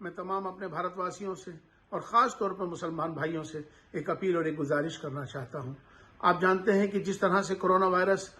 मैं तमाम अपने भारतवासियों से और ख़ास तौर पर मुसलमान भाइयों से एक अपील और एक गुजारिश करना चाहता हूँ। आप जानते हैं कि जिस तरह से कोरोना वायरस,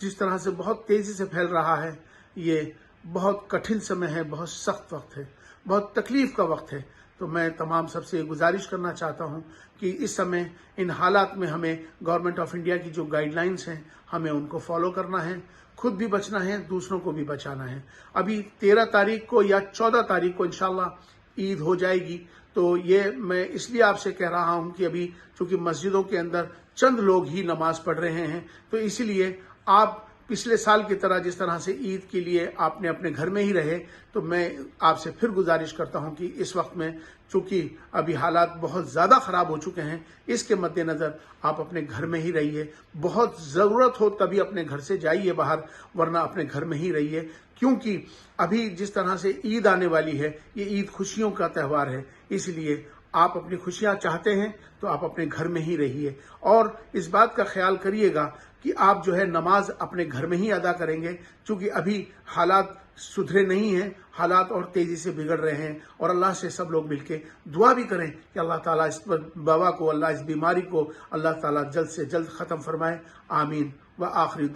जिस तरह से बहुत तेज़ी से फैल रहा है, ये बहुत कठिन समय है, बहुत सख्त वक्त है, बहुत तकलीफ़ का वक्त है। तो मैं तमाम सबसे गुजारिश करना चाहता हूँ कि इस समय इन हालात में हमें गवर्नमेंट ऑफ़ इंडिया की जो गाइडलाइंस हैं, हमें उनको फॉलो करना है, खुद भी बचना है, दूसरों को भी बचाना है। अभी तेरह तारीख को या चौदह तारीख को इंशाल्लाह ईद हो जाएगी तो ये मैं इसलिए आपसे कह रहा हूँ कि अभी चूँकि मस्जिदों के अंदर चंद लोग ही नमाज़ पढ़ रहे हैं तो इसीलिए आप पिछले साल की तरह जिस तरह से ईद के लिए आपने अपने घर में ही रहे तो मैं आपसे फिर गुजारिश करता हूँ कि इस वक्त में चूँकि अभी हालात बहुत ज़्यादा ख़राब हो चुके हैं, इसके मद्देनज़र आप अपने घर में ही रहिए। बहुत ज़रूरत हो तभी अपने घर से जाइए बाहर, वरना अपने घर में ही रहिए। क्योंकि अभी जिस तरह से ईद आने वाली है, ये ईद खुशियों का त्यौहार है, इसलिए आप अपनी खुशियाँ चाहते हैं तो आप अपने घर में ही रहिए। और इस बात का ख्याल करिएगा कि आप जो है नमाज़ अपने घर में ही अदा करेंगे, क्योंकि अभी हालात सुधरे नहीं हैं, हालात और तेज़ी से बिगड़ रहे हैं, और अल्लाह से सब लोग मिलके दुआ भी करें कि अल्लाह ताला इस बाबा को, अल्लाह इस बीमारी को अल्लाह ताला जल्द से जल्द ख़त्म फरमाए, आमीन, व आखिरी